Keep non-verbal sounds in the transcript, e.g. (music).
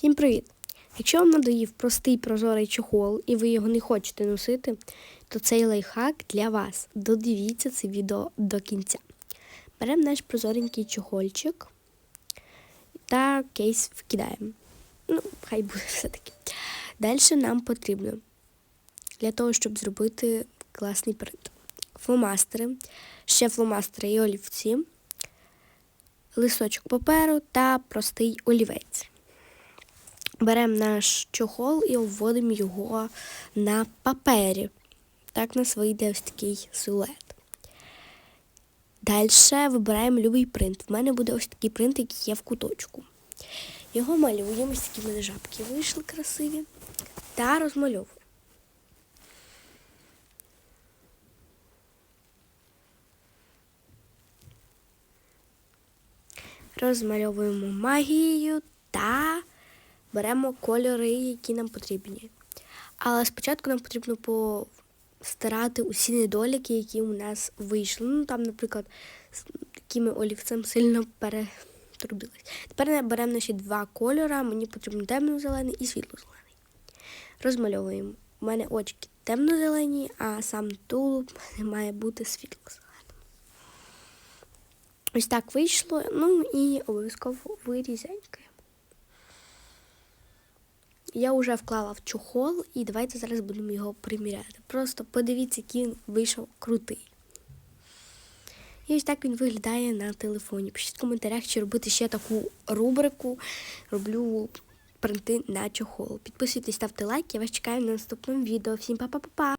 Всім привіт! Якщо вам надоїв простий прозорий чохол і ви його не хочете носити, то цей лайфхак для вас. Додивіться це відео до кінця. Беремо наш прозоренький чохольчик та кейс вкидаємо. Ну, хай буде (laughs) все-таки. Далі нам потрібно для того, щоб зробити класний принт. Фломастери, ще фломастери і олівці, листочок паперу та простий олівець. Беремо наш чохол і обводимо його на папері. Так у нас вийде ось такий силует. Далі вибираємо будь-який принт. В мене буде ось такий принт, який є в куточку. Його малюємо, ось такі мене жабки вийшли красиві. Та розмальовуємо. Розмальовуємо магією та беремо кольори, які нам потрібні. Але спочатку нам потрібно постирати усі недоліки, які у нас вийшли. Ну, там, наприклад, з такими олівцем сильно перетрудились. Тепер беремо наші два кольори, мені потрібно темно-зелений і світло-зелений. Розмальовуємо. У мене очки темно-зелені, а сам тулуб (laughs) має бути світло-зеленим. Ось так вийшло. Ну і обов'язково вирізянькою. Я вже вклала в чохол і давайте зараз будемо його приміряти. Просто подивіться, який він вийшов крутий. І ось так він виглядає на телефоні. Пишіть в коментарях, чи робити ще таку рубрику. Роблю принти на чохол. Підписуйтесь, ставте лайк, я вас чекаю на наступному відео. Всім па-па-па-па!